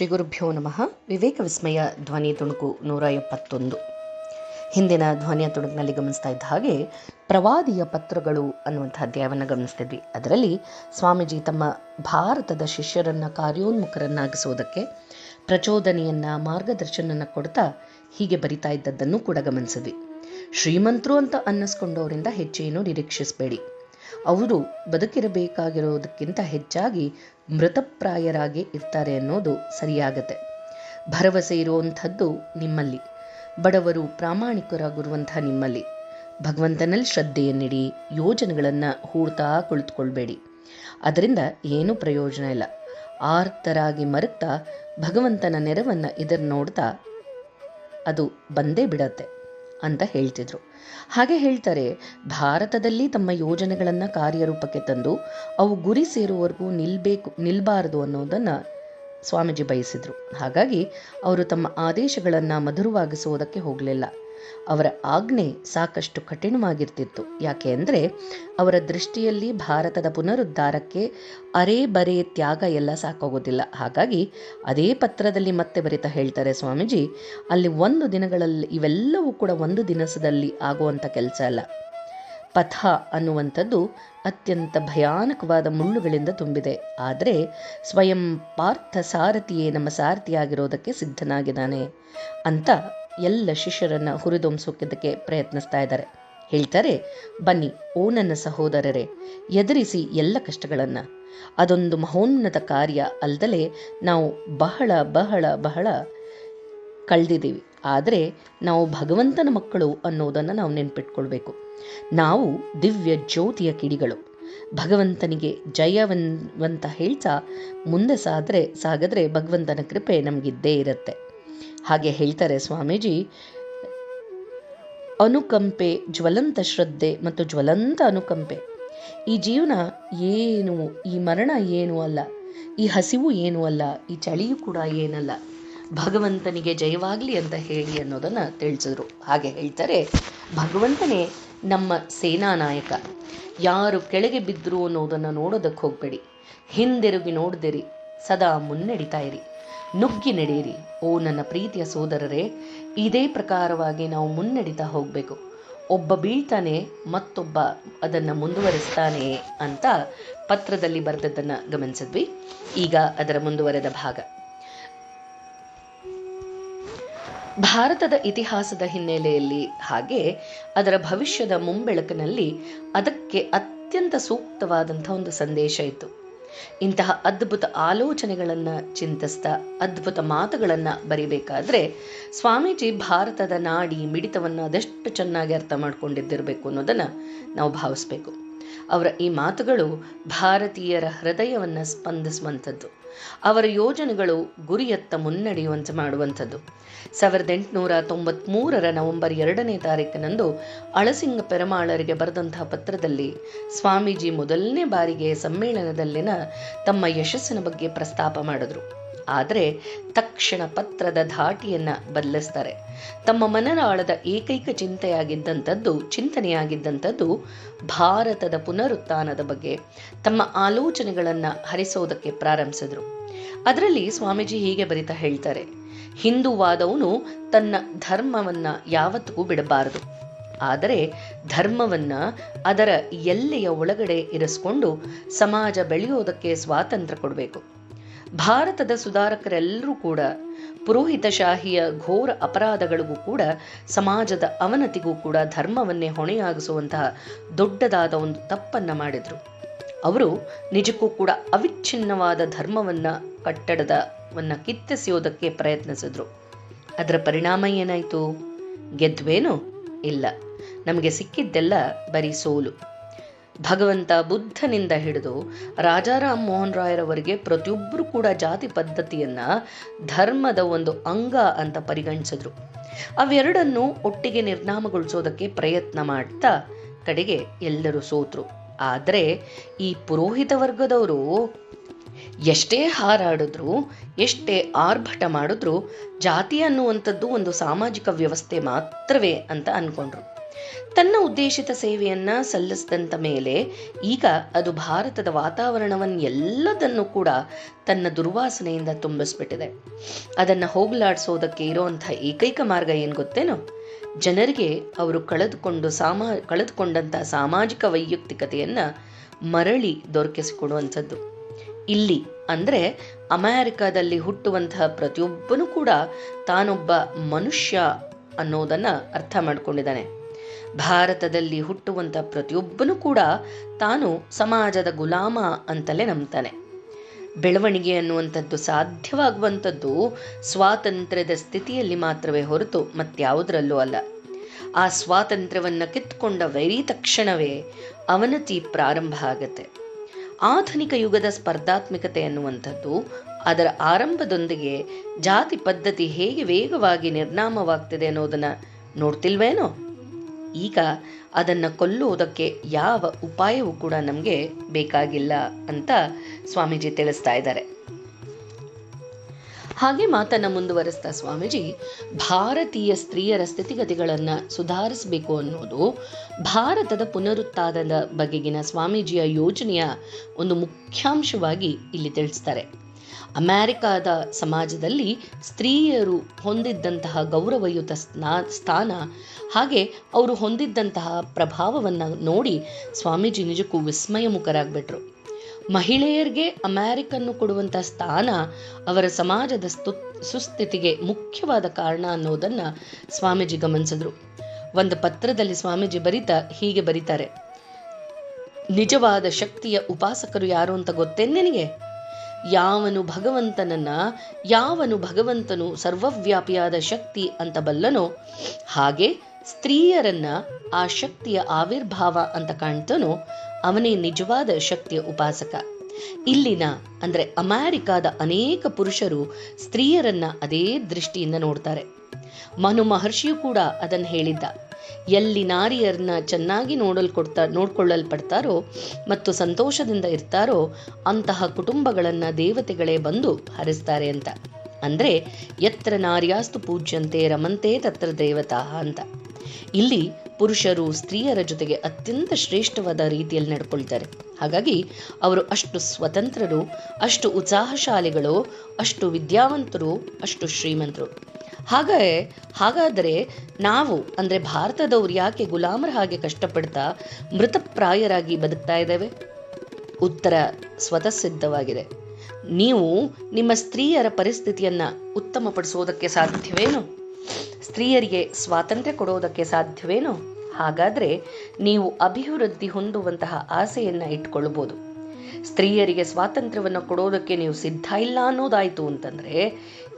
ಶ್ರೀ ಗುರುಭ್ಯೋ ನಮಃ. ವಿವೇಕ ವಿಸ್ಮಯ ಧ್ವನಿ ತುಣುಕು ನೂರ ಎಪ್ಪತ್ತೊಂದು. ಹಿಂದಿನ ಧ್ವನಿಯ ತುಣುಕಿನಲ್ಲಿ ಗಮನಿಸ್ತಾ ಇದ್ದ ಹಾಗೆ ಪ್ರವಾದಿಯ ಪತ್ರಗಳು ಅನ್ನುವಂಥ ಅಧ್ಯಾಯವನ್ನು ಗಮನಿಸ್ತಿದ್ವಿ. ಅದರಲ್ಲಿ ಸ್ವಾಮೀಜಿ ತಮ್ಮ ಭಾರತದ ಶಿಷ್ಯರನ್ನು ಕಾರ್ಯೋನ್ಮುಖರನ್ನಾಗಿಸೋದಕ್ಕೆ ಪ್ರಚೋದನೆಯನ್ನು ಮಾರ್ಗದರ್ಶನನ ಕೊಡ್ತಾ ಹೀಗೆ ಬರಿತಾ ಇದ್ದದ್ದನ್ನು ಕೂಡ ಗಮನಿಸಿದ್ವಿ. ಶ್ರೀಮಂತರು ಅಂತ ಅನ್ನಿಸ್ಕೊಂಡವರಿಂದ ಹೆಚ್ಚೇನು ನಿರೀಕ್ಷಿಸಬೇಡಿ. ಅವರು ಬದುಕಿರಬೇಕಾಗಿರೋದಕ್ಕಿಂತ ಹೆಚ್ಚಾಗಿ ಮೃತಪ್ರಾಯರಾಗಿ ಇರ್ತಾರೆ ಅನ್ನೋದು ಸರಿಯಾಗತ್ತೆ. ಭರವಸೆ ಇರುವಂಥದ್ದು ನಿಮ್ಮಲ್ಲಿ. ಬಡವರು ಪ್ರಾಮಾಣಿಕರಾಗಿರುವಂಥ ನಿಮ್ಮಲ್ಲಿ. ಭಗವಂತನಲ್ಲಿ ಶ್ರದ್ಧೆಯನ್ನಿಡಿ, ಯೋಜನೆಗಳನ್ನು ಹೂಡ್ತಾ ಕುಳಿತುಕೊಳ್ಬೇಡಿ. ಅದರಿಂದ ಏನೂ ಪ್ರಯೋಜನ ಇಲ್ಲ. ಆರ್ತರಾಗಿ ಮರುತ್ತಾ ಭಗವಂತನ ನೆರವನ್ನು ಇದರ ನೋಡ್ತಾ ಅದು ಬಂದೇ ಬಿಡತ್ತೆ ಅಂತ ಹೇಳ್ತಿದ್ರು. ಹಾಗೆ ಹೇಳ್ತಾರೆ, ಭಾರತದಲ್ಲಿ ತಮ್ಮ ಯೋಜನೆಗಳನ್ನು ಕಾರ್ಯರೂಪಕ್ಕೆ ತಂದು ಅವು ಗುರಿ ಸೇರುವವರೆಗೂ ನಿಲ್ಬೇಕು ನಿಲ್ಲಬಾರದು ಅನ್ನೋದನ್ನು ಸ್ವಾಮೀಜಿ ಬಯಸಿದರು. ಹಾಗಾಗಿ ಅವರು ತಮ್ಮ ಆದೇಶಗಳನ್ನು ಮಧುರವಾಗಿಸುವುದಕ್ಕೆ ಹೋಗಲಿಲ್ಲ. ಅವರ ಆಜ್ಞೆ ಸಾಕಷ್ಟು ಕಠಿಣವಾಗಿರ್ತಿತ್ತು. ಯಾಕೆ ಅಂದರೆ ಅವರ ದೃಷ್ಟಿಯಲ್ಲಿ ಭಾರತದ ಪುನರುದ್ಧಾರಕ್ಕೆ ಅರೆ ಬರೆ ತ್ಯಾಗ ಎಲ್ಲ ಸಾಕಾಗೋದಿಲ್ಲ. ಹಾಗಾಗಿ ಅದೇ ಪತ್ರದಲ್ಲಿ ಮತ್ತೆ ಬರಿತಾ ಹೇಳ್ತಾರೆ ಸ್ವಾಮೀಜಿ, ಅಲ್ಲಿ ಒಂದು ದಿನಗಳಲ್ಲಿ ಇವೆಲ್ಲವೂ ಕೂಡ ಒಂದು ದಿನಸದಲ್ಲಿ ಆಗುವಂಥ ಕೆಲಸ ಅಲ್ಲ. ಪಥ ಅನ್ನುವಂಥದ್ದು ಅತ್ಯಂತ ಭಯಾನಕವಾದ ಮುಳ್ಳುಗಳಿಂದ ತುಂಬಿದೆ. ಆದರೆ ಸ್ವಯಂ ಪಾರ್ಥ ಸಾರಥಿಯೇ ನಮ್ಮ ಸಾರಥಿಯಾಗಿರೋದಕ್ಕೆ ಸಿದ್ಧನಾಗಿದ್ದಾನೆ ಅಂತ ಎಲ್ಲ ಶಿಷ್ಯರನ್ನು ಹುರಿದೊಂಬಿಸೋದಕ್ಕೆ ಪ್ರಯತ್ನಿಸ್ತಾ ಇದ್ದಾರೆ. ಹೇಳ್ತಾರೆ, ಬನ್ನಿ, ಓ ನನ್ನ ಸಹೋದರರೇ, ಎದುರಿಸಿ ಎಲ್ಲ ಕಷ್ಟಗಳನ್ನು. ಅದೊಂದು ಮಹೋನ್ನತ ಕಾರ್ಯ ಅಲ್ಲದಲೇ ನಾವು ಬಹಳ ಬಹಳ ಬಹಳ ಕಳೆದಿದ್ದೀವಿ. ಆದರೆ ನಾವು ಭಗವಂತನ ಮಕ್ಕಳು ಅನ್ನೋದನ್ನು ನಾವು ನೆನ್ಪಿಟ್ಕೊಳ್ಬೇಕು. ನಾವು ದಿವ್ಯ ಜ್ಯೋತಿಯ ಕಿಡಿಗಳು. ಭಗವಂತನಿಗೆ ಜಯವಂತ ಹೇಳ್ತಾ ಮುಂದೆ ಸಾದರೆ, ಸಾಗದ್ರೆ ಭಗವಂತನ ಕೃಪೆ ನಮಗಿದ್ದೇ ಇರುತ್ತೆ. ಹಾಗೆ ಹೇಳ್ತಾರೆ ಸ್ವಾಮೀಜಿ, ಅನುಕಂಪೆ ಜ್ವಲಂತ ಶ್ರದ್ಧೆ ಮತ್ತು ಜ್ವಲಂತ ಅನುಕಂಪೆ. ಈ ಜೀವನ ಏನು, ಈ ಮರಣ ಏನು ಅಲ್ಲ, ಈ ಹಸಿವು ಏನು ಅಲ್ಲ, ಈ ಚಳಿಯೂ ಕೂಡ ಏನಲ್ಲ. ಭಗವಂತನಿಗೆ ಜಯವಾಗಲಿ ಅಂತ ಹೇಳಿ ಅನ್ನೋದನ್ನು ತಿಳಿಸಿದ್ರು. ಹಾಗೆ ಹೇಳ್ತಾರೆ ಭಗವಂತನೇ ನಮ್ಮ ಸೇನಾ ನಾಯಕ ಯಾರು ಕೆಳಗೆ ಬಿದ್ದರು ಅನ್ನೋದನ್ನು ನೋಡೋದಕ್ಕೆ ಹೋಗಬೇಡಿ. ಹಿಂದಿರುಗಿ ನೋಡ್ದಿರಿ. ಸದಾ ಮುನ್ನಡಿತಾ ಇರಿ. ನುಗ್ಗಿ ನಡೆಯಿರಿ. ಓ ನನ್ನ ಪ್ರೀತಿಯ ಸೋದರರೇ, ಇದೇ ಪ್ರಕಾರವಾಗಿ ನಾವು ಮುನ್ನಡೀತಾ ಹೋಗಬೇಕು. ಒಬ್ಬ ಬೀಳ್ತಾನೆ, ಮತ್ತೊಬ್ಬ ಅದನ್ನು ಮುಂದುವರಿಸ್ತಾನೆ ಅಂತ ಪತ್ರದಲ್ಲಿ ಬರೆದದ್ದನ್ನು ಗಮನಿಸಿದ್ವಿ. ಈಗ ಅದರ ಮುಂದುವರೆದ ಭಾಗ. ಭಾರತದ ಇತಿಹಾಸದ ಹಿನ್ನೆಲೆಯಲ್ಲಿ ಹಾಗೆ ಅದರ ಭವಿಷ್ಯದ ಮುಂಬೆಳಕಿನಲ್ಲಿ ಅದಕ್ಕೆ ಅತ್ಯಂತ ಸೂಕ್ತವಾದಂಥ ಒಂದು ಸಂದೇಶ ಇತ್ತು. ಇಂತಹ ಅದ್ಭುತ ಆಲೋಚನೆಗಳನ್ನು ಚಿಂತಿಸ್ತಾ ಅದ್ಭುತ ಮಾತುಗಳನ್ನು ಬರಿಬೇಕಾದ್ರೆ ಸ್ವಾಮೀಜಿ ಭಾರತದ ನಾಡಿ ಮಿಡಿತವನ್ನು ಅದೆಷ್ಟು ಚೆನ್ನಾಗಿ ಅರ್ಥ ಮಾಡ್ಕೊಂಡಿದ್ದಿರಬೇಕು ಅನ್ನೋದನ್ನು ನಾವು ಭಾವಿಸ್ಬೇಕು. ಅವರ ಈ ಮಾತುಗಳು ಭಾರತೀಯರ ಹೃದಯವನ್ನು ಸ್ಪಂದಿಸುವಂಥದ್ದು. ಅವರ ಯೋಜನೆಗಳು ಗುರಿಯತ್ತ ಮುನ್ನಡೆಯುವಂತೆ ಮಾಡುವಂಥದ್ದು. ಸಾವಿರದ ಎಂಟುನೂರ ತೊಂಬತ್ಮೂರರ ನವೆಂಬರ್ ಎರಡನೇ ತಾರೀಕಿನಂದು ಅಳಸಿಂಗ ಪೆರಮಾಳರಿಗೆ ಬರೆದಂತಹ ಪತ್ರದಲ್ಲಿ ಸ್ವಾಮೀಜಿ ಮೊದಲನೇ ಬಾರಿಗೆ ಸಮ್ಮೇಳನದಲ್ಲಿನ ತಮ್ಮ ಯಶಸ್ಸಿನ ಬಗ್ಗೆ ಪ್ರಸ್ತಾಪ ಮಾಡಿದ್ರು. ಆದರೆ ತಕ್ಷಣ ಪತ್ರದ ಧಾಟಿಯನ್ನು ಬದಲಿಸ್ತಾರೆ. ತಮ್ಮ ಮನನಾಳದ ಏಕೈಕ ಚಿಂತೆಯಾಗಿದ್ದಂಥದ್ದು, ಚಿಂತನೆಯಾಗಿದ್ದಂಥದ್ದು ಭಾರತದ ಪುನರುತ್ಥಾನದ ಬಗ್ಗೆ ತಮ್ಮ ಆಲೋಚನೆಗಳನ್ನು ಹರಿಸೋದಕ್ಕೆ ಪ್ರಾರಂಭಿಸಿದ್ರು. ಅದರಲ್ಲಿ ಸ್ವಾಮೀಜಿ ಹೀಗೆ ಬರಿತಾ ಹೇಳ್ತಾರೆ ಹಿಂದೂವಾದವನು ತನ್ನ ಧರ್ಮವನ್ನ ಯಾವತ್ತಿಗೂ ಬಿಡಬಾರದು. ಆದರೆ ಧರ್ಮವನ್ನ ಅದರ ಎಲ್ಲೆಯ ಒಳಗಡೆ ಇರಿಸ್ಕೊಂಡು ಸಮಾಜ ಬೆಳೆಯೋದಕ್ಕೆ ಸ್ವಾತಂತ್ರ್ಯ ಕೊಡಬೇಕು. ಭಾರತದ ಸುಧಾರಕರೆಲ್ಲರೂ ಕೂಡ, ಪುರೋಹಿತಶಾಹಿಯ ಘೋರ ಅಪರಾಧಗಳಿಗೂ ಕೂಡ, ಸಮಾಜದ ಅವನತಿಗೂ ಕೂಡ ಧರ್ಮವನ್ನೇ ಹೊಣೆಯಾಗಿಸುವಂತಹ ದೊಡ್ಡದಾದ ಒಂದು ತಪ್ಪನ್ನು ಮಾಡಿದರು. ಅವರು ನಿಜಕ್ಕೂ ಕೂಡ ಅವಿಚ್ಛಿನ್ನವಾದ ಧರ್ಮವನ್ನ ಕಟ್ಟಡದವನ್ನ ಕಿತ್ತೆಸೆಯೋದಕ್ಕೆ ಪ್ರಯತ್ನಿಸಿದ್ರು. ಅದರ ಪರಿಣಾಮ ಏನಾಯಿತು? ಗೆದ್ವೇನು? ಇಲ್ಲ. ನಮಗೆ ಸಿಕ್ಕಿದ್ದೆಲ್ಲ ಬರೀ ಸೋಲು. ಭಗವಂತ ಬುದ್ಧನಿಂದ ಹಿಡಿದು ರಾಜಾರಾಮ್ ಮೋಹನ್ ರಾಯರವರಿಗೆ ಪ್ರತಿಯೊಬ್ಬರು ಕೂಡ ಜಾತಿ ಪದ್ಧತಿಯನ್ನ ಧರ್ಮದ ಒಂದು ಅಂಗ ಅಂತ ಪರಿಗಣಿಸಿದ್ರು. ಅವೆರಡನ್ನು ಒಟ್ಟಿಗೆ ನಿರ್ನಾಮಗೊಳಿಸೋದಕ್ಕೆ ಪ್ರಯತ್ನ ಮಾಡ್ತಾ ಕಡೆಗೆ ಎಲ್ಲರೂ ಸೋತ್ರು. ಆದರೆ ಈ ಪುರೋಹಿತ ವರ್ಗದವರು ಎಷ್ಟೇ ಹಾರಾಡಿದ್ರು, ಎಷ್ಟೇ ಆರ್ಭಟ ಮಾಡಿದ್ರು, ಜಾತಿ ಅನ್ನುವಂಥದ್ದು ಒಂದು ಸಾಮಾಜಿಕ ವ್ಯವಸ್ಥೆ ಮಾತ್ರವೇ ಅಂತ ಅನ್ಕೊಂಡ್ರು. ತನ್ನ ಉದ್ದೇಶಿತ ಸೇವೆಯನ್ನ ಸಲ್ಲಿಸಿದಂಥ ಮೇಲೆ ಈಗ ಅದು ಭಾರತದ ವಾತಾವರಣವನ್ನೆಲ್ಲದನ್ನು ಕೂಡ ತನ್ನ ದುರ್ವಾಸನೆಯಿಂದ ತುಂಬಿಸ್ಬಿಟ್ಟಿದೆ. ಅದನ್ನ ಹೋಗಲಾಡಿಸೋದಕ್ಕೆ ಇರೋವಂಥ ಏಕೈಕ ಮಾರ್ಗ ಏನು ಗೊತ್ತೇನೋ? ಜನರಿಗೆ ಅವರು ಕಳೆದುಕೊಂಡು ಸಾಮಾ ಕಳೆದುಕೊಂಡಂಥ ಸಾಮಾಜಿಕ ವೈಯಕ್ತಿಕತೆಯನ್ನು ಮರಳಿ ದೊರಕಿಸಿಕೊಡುವಂಥದ್ದು. ಇಲ್ಲಿ ಅಂದ್ರೆ ಅಮೇರಿಕಾದಲ್ಲಿ ಹುಟ್ಟುವಂತಹ ಪ್ರತಿಯೊಬ್ಬನೂ ಕೂಡ ತಾನೊಬ್ಬ ಮನುಷ್ಯ ಅನ್ನೋದನ್ನ ಅರ್ಥ ಮಾಡ್ಕೊಂಡಿದ್ದಾನೆ. ಭಾರತದಲ್ಲಿ ಹುಟ್ಟುವಂತ ಪ್ರತಿಯೊಬ್ಬನೂ ಕೂಡ ತಾನು ಸಮಾಜದ ಗುಲಾಮ ಅಂತಲೇ ನಂಬ್ತಾನೆ. ಬೆಳವಣಿಗೆ ಅನ್ನುವಂಥದ್ದು ಸಾಧ್ಯವಾಗುವಂಥದ್ದು ಸ್ವಾತಂತ್ರ್ಯದ ಸ್ಥಿತಿಯಲ್ಲಿ ಮಾತ್ರವೇ ಹೊರತು ಮತ್ಯಾವುದರಲ್ಲೂ ಅಲ್ಲ. ಆ ಸ್ವಾತಂತ್ರ್ಯವನ್ನ ಕಿತ್ಕೊಂಡ ವೈರಿ ತಕ್ಷಣವೇ ಅವನತಿ ಪ್ರಾರಂಭ ಆಗತ್ತೆ. ಆಧುನಿಕ ಯುಗದ ಸ್ಪರ್ಧಾತ್ಮಕತೆ ಅನ್ನುವಂಥದ್ದು ಅದರ ಆರಂಭದೊಂದಿಗೆ ಜಾತಿ ಪದ್ಧತಿ ಹೇಗೆ ವೇಗವಾಗಿ ನಿರ್ನಾಮವಾಗ್ತಿದೆ ಅನ್ನೋದನ್ನು ನೋಡ್ತಿಲ್ವೇನೋ? ಈಗ ಅದನ್ನು ಕೊಲ್ಲುವುದಕ್ಕೆ ಯಾವ ಉಪಾಯವೂ ಕೂಡ ನಮಗೆ ಬೇಕಾಗಿಲ್ಲ ಅಂತ ಸ್ವಾಮೀಜಿ ತಿಳಿಸ್ತಾ ಇದ್ದಾರೆ. ಹಾಗೆ ಮಾತನ್ನು ಮುಂದುವರೆಸ್ತಾ ಸ್ವಾಮೀಜಿ, ಭಾರತೀಯ ಸ್ತ್ರೀಯರ ಸ್ಥಿತಿಗತಿಗಳನ್ನ ಸುಧಾರಿಸಬೇಕು ಅನ್ನೋದು ಭಾರತದ ಪುನರುತ್ಥಾನದ ಬಗೆಗಿನ ಸ್ವಾಮೀಜಿಯ ಯೋಜನೆಯ ಒಂದು ಮುಖ್ಯಾಂಶವಾಗಿ ಇಲ್ಲಿ ತಿಳಿಸ್ತಾರೆ. ಅಮೆರಿಕಾದ ಸಮಾಜದಲ್ಲಿ ಸ್ತ್ರೀಯರು ಹೊಂದಿದ್ದಂತಹ ಗೌರವಯುತ ಸ್ನಾ, ಸ್ಥಾನ, ಹಾಗೆ ಅವರು ಹೊಂದಿದ್ದಂತಹ ಪ್ರಭಾವವನ್ನು ನೋಡಿ ಸ್ವಾಮೀಜಿ ನಿಜಕ್ಕೂ ವಿಸ್ಮಯಮುಖರಾಗ್ಬಿಟ್ರು. ಮಹಿಳೆಯರಿಗೆ ಅಮೆರಿಕನ್ನು ಕೊಡುವಂಥ ಸ್ಥಾನ ಅವರ ಸಮಾಜದ ಸ್ತು ಸುಸ್ಥಿತಿಗೆ ಮುಖ್ಯವಾದ ಕಾರಣ ಅನ್ನೋದನ್ನ ಸ್ವಾಮೀಜಿ ಗಮನಿಸಿದ್ರು. ಒಂದು ಪತ್ರದಲ್ಲಿ ಸ್ವಾಮೀಜಿ ಬರಿತಾ, ಹೀಗೆ ಬರೀತಾರೆ. ನಿಜವಾದ ಶಕ್ತಿಯ ಉಪಾಸಕರು ಯಾರು ಅಂತ ಗೊತ್ತೇನೆ ನಿನಗೆ? ಯಾವನು ಭಗವಂತನನ್ನ, ಯಾವನು ಭಗವಂತನು ಸರ್ವವ್ಯಾಪಿಯಾದ ಶಕ್ತಿ ಅಂತ ಬಲ್ಲನೋ, ಹಾಗೆ ಸ್ತ್ರೀಯರನ್ನ ಆ ಶಕ್ತಿಯ ಆವಿರ್ಭಾವ ಅಂತ ಕಾಣ್ತನೋ, ಅವನೇ ನಿಜವಾದ ಶಕ್ತಿಯ ಉಪಾಸಕ. ಇಲ್ಲಿನ, ಅಂದ್ರೆ ಅಮೆರಿಕಾದ ಅನೇಕ ಪುರುಷರು ಸ್ತ್ರೀಯರನ್ನ ಅದೇ ದೃಷ್ಟಿಯಿಂದ ನೋಡ್ತಾರೆ. ಮನು ಮಹರ್ಷಿಯು ಕೂಡ ಅದನ್ನು ಹೇಳಿದ್ದ. ಎಲ್ಲಿ ನಾರಿಯರನ್ನ ಚೆನ್ನಾಗಿ ನೋಡಲ್ಕೊಡ್ತಾ, ನೋಡ್ಕೊಳ್ಳಲ್ಪಡ್ತಾರೋ ಮತ್ತು ಸಂತೋಷದಿಂದ ಇರ್ತಾರೋ ಅಂತಹ ಕುಟುಂಬಗಳನ್ನ ದೇವತೆಗಳೇ ಬಂದು ಹರಿಸ್ತಾರೆ ಅಂತ. ಅಂದ್ರೆ ಎತ್ರ ನಾರ್ಯಾಸ್ತು ಪೂಜ್ಯಂತೆ ರಮಂತೆ ತತ್ರ ದೇವತಾ ಅಂತ. ಇಲ್ಲಿ ಪುರುಷರು ಸ್ತ್ರೀಯರ ಜೊತೆಗೆ ಅತ್ಯಂತ ಶ್ರೇಷ್ಠವಾದ ರೀತಿಯಲ್ಲಿ ನಡ್ಕೊಳ್ತಾರೆ. ಹಾಗಾಗಿ ಅವರು ಅಷ್ಟು ಸ್ವತಂತ್ರರು, ಅಷ್ಟು ಉತ್ಸಾಹಶಾಲಿಗಳು, ಅಷ್ಟು ವಿದ್ಯಾವಂತರು, ಅಷ್ಟು ಶ್ರೀಮಂತರು. ಹಾಗೆ, ಹಾಗಾದರೆ ನಾವು, ಅಂದ್ರೆ ಭಾರತದವ್ರು ಯಾಕೆ ಗುಲಾಮರ ಹಾಗೆ ಕಷ್ಟಪಡ್ತಾ ಮೃತಪ್ರಾಯರಾಗಿ ಬದುಕ್ತಾ ಇದ್ದೇವೆ? ಉತ್ತರ ಸ್ವತಃಸಿದ್ಧವಾಗಿದೆ. ನೀವು ನಿಮ್ಮ ಸ್ತ್ರೀಯರ ಪರಿಸ್ಥಿತಿಯನ್ನ ಉತ್ತಮಪಡಿಸೋದಕ್ಕೆ ಸಾಧ್ಯವೇನು? ಸ್ತ್ರೀಯರಿಗೆ ಸ್ವಾತಂತ್ರ್ಯ ಕೊಡೋದಕ್ಕೆ ಸಾಧ್ಯವೇನು? ಹಾಗಾದ್ರೆ ನೀವು ಅಭಿವೃದ್ಧಿ ಹೊಂದುವಂತಹ ಆಸೆಯನ್ನ ಇಟ್ಕೊಳ್ಬೋದು. ಸ್ತ್ರೀಯರಿಗೆ ಸ್ವಾತಂತ್ರ್ಯವನ್ನು ಕೊಡೋದಕ್ಕೆ ನೀವು ಸಿದ್ಧ ಇಲ್ಲ ಅನ್ನೋದಾಯ್ತು ಅಂತಂದ್ರೆ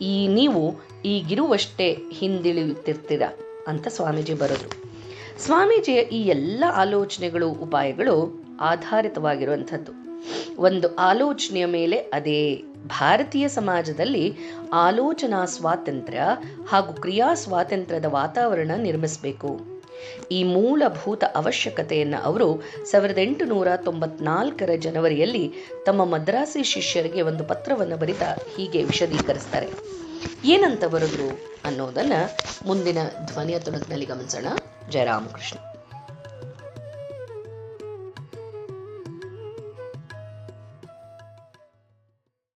ಈ ನೀವು ಈಗಿರುವಷ್ಟೇ ಹಿಂದಿಳಿಯುತ್ತಿರ್ತೀರ ಅಂತ ಸ್ವಾಮೀಜಿ ಬರೋದು ಸ್ವಾಮೀಜಿಯ ಈ ಎಲ್ಲ ಆಲೋಚನೆಗಳು, ಉಪಾಯಗಳು ಆಧಾರಿತವಾಗಿರುವಂಥದ್ದು. ಒಂದು ಆಲೋಚನೆಯ ಮೇಲೆ ಅದೇ ಭಾರತೀಯ ಸಮಾಜದಲ್ಲಿ ಆಲೋಚನಾ ಸ್ವಾತಂತ್ರ್ಯ ಹಾಗೂ ಕ್ರಿಯಾ ಸ್ವಾತಂತ್ರ್ಯದ ವಾತಾವರಣ ನಿರ್ಮಿಸಬೇಕು. ಈ ಮೂಲಭೂತ ಅವಶ್ಯಕತೆಯನ್ನು ಅವರು ಸಾವಿರದ ಎಂಟುನೂರ ತೊಂಬತ್ನಾಲ್ಕರ ಜನವರಿಯಲ್ಲಿ ತಮ್ಮ ಮದ್ರಾಸಿ ಶಿಷ್ಯರಿಗೆ ಒಂದು ಪತ್ರವನ್ನು ಬರಿತ ಹೀಗೆ ವಿಶದೀಕರಿಸ್ತಾರೆ. ಏನಂತ ಬರೆದ್ರು ಅನ್ನೋದನ್ನ ಮುಂದಿನ ಧ್ವನಿಯ ತುಣುಕಿನಲ್ಲಿ ಗಮನಿಸೋಣ. ಜಯರಾಮಕೃಷ್ಣ.